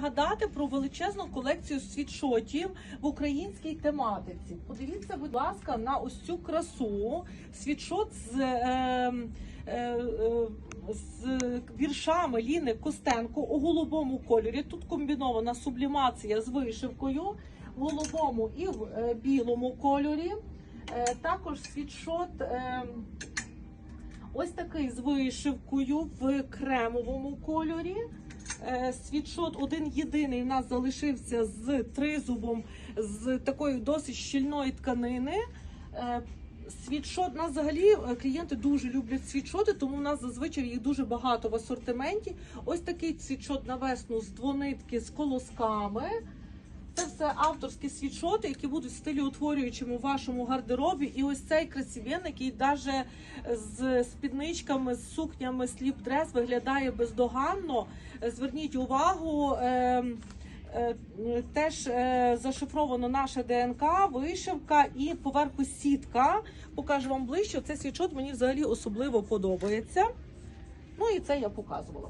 Гадати про величезну колекцію світшотів в українській тематиці. Подивіться, будь ласка, на ось цю красу. Світшот з, е, е, е, з віршами Ліни Костенко у голубому кольорі. Тут комбінована сублімація з вишивкою в голубому і в е, білому кольорі. Е, також світшот. Е, Ось такий з вишивкою в кремовому кольорі. Е, Світшот один єдиний у нас залишився з тризубом з такої досить щільної тканини. Е, Світшот у нас взагалі е, клієнти дуже люблять світшоти, тому у нас зазвичай їх дуже багато в асортименті. Ось такий світшот на весну з двонитки з колосками. Це все авторські світшоти, які будуть стилеутворюючими у вашому гардеробі. І ось цей красивен, який навіть з спідничками, з сукнями сліп-дрес виглядає бездоганно. Зверніть увагу. е, е, Теж е, зашифровано наша ДНК, вишивка і поверху сітка. Покажу вам ближче. Цей світшот мені взагалі особливо подобається. Ну і це я показувала.